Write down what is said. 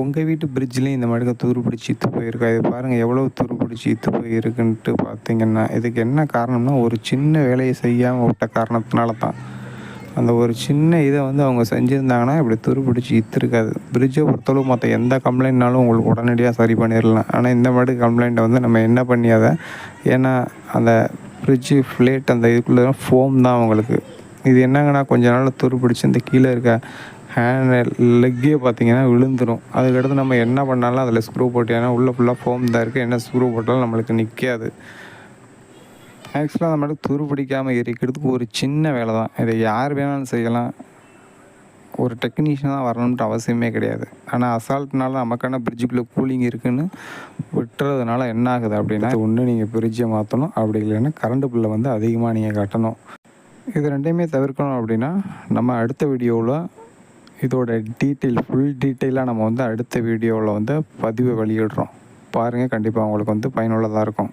உங்கள் வீட்டு பிரிட்ஜ்லேயும் இந்த மாதிரி துரு பிடிச்சி இத்து போயிருக்கா. இது பாருங்கள் எவ்வளோ துரு பிடிச்சி இத்து போயிருக்குன்ட்டு பார்த்தீங்கன்னா இதுக்கு என்ன காரணம்னா ஒரு சின்ன வேலையை செய்யாமல் விட்ட காரணத்தினால தான் அந்த ஒரு சின்ன இதை வந்து அவங்க செஞ்சுருந்தாங்கன்னா இப்படி துரு பிடிச்சி இத்துருக்காது பிரிட்ஜை பொறுத்தளவு மற்ற எந்த கம்ப்ளைண்ட்னாலும் உங்களுக்கு உடனடியாக சரி பண்ணிடலாம் ஆனால் இந்த மாதிரி கம்ப்ளைண்ட்டை வந்து நம்ம என்ன பண்ணியாத ஏன்னா அந்த ஃப்ரிட்ஜு ஃப்ளேட் அந்த இதுக்குள்ளே ஃபோம் தான் உங்களுக்கு இது என்னங்கன்னா கொஞ்ச நாள் துரு பிடிச்சி இந்த கீழே இருக்க ஹேண்ட் லெக்கே பார்த்தீங்கன்னா விழுந்துடும் அதுக்கடுத்து நம்ம என்ன பண்ணாலும் அதில் ஸ்க்ரூ போட்டு ஏன்னா உள்ளே ஃபுல்லாக ஃபோம் தான் இருக்குது என்ன ஸ்க்ரூ போட்டாலும் நம்மளுக்கு நிற்காது ஆக்சுவலாக நம்மளுக்கு துரு பிடிக்காமல் எரிக்கிறதுக்கு ஒரு சின்ன வேலை தான். இதை யார் வேணாலும் செய்யலாம். ஒரு டெக்னீஷியன் தான் வரணுன்ட்டு அவசியமே கிடையாது. ஆனால் அசால்ட்னால நமக்கான பிரிட்ஜுக்குள்ளே கூலிங் இருக்குதுன்னு விட்டுறதுனால என்ன ஆகுது அப்படின்னா ஒன்று நீங்கள் பிரிட்ஜை மாற்றணும் அப்படி இல்லைன்னா கரண்ட் பில்லை வந்து அதிகமாக நீங்கள் கட்டணும். இது ரெண்டையுமே தவிர்க்கணும் அப்படின்னா நம்ம அடுத்த வீடியோவில் இதோட டீட்டெயில் ஃபுல் டீட்டெயிலாக நம்ம வந்து அடுத்த வீடியோவில் வந்து பதிவு வெளியிடுறோம். பாருங்கள் கண்டிப்பாக உங்களுக்கு வந்து பயனுள்ளதாக இருக்கும்.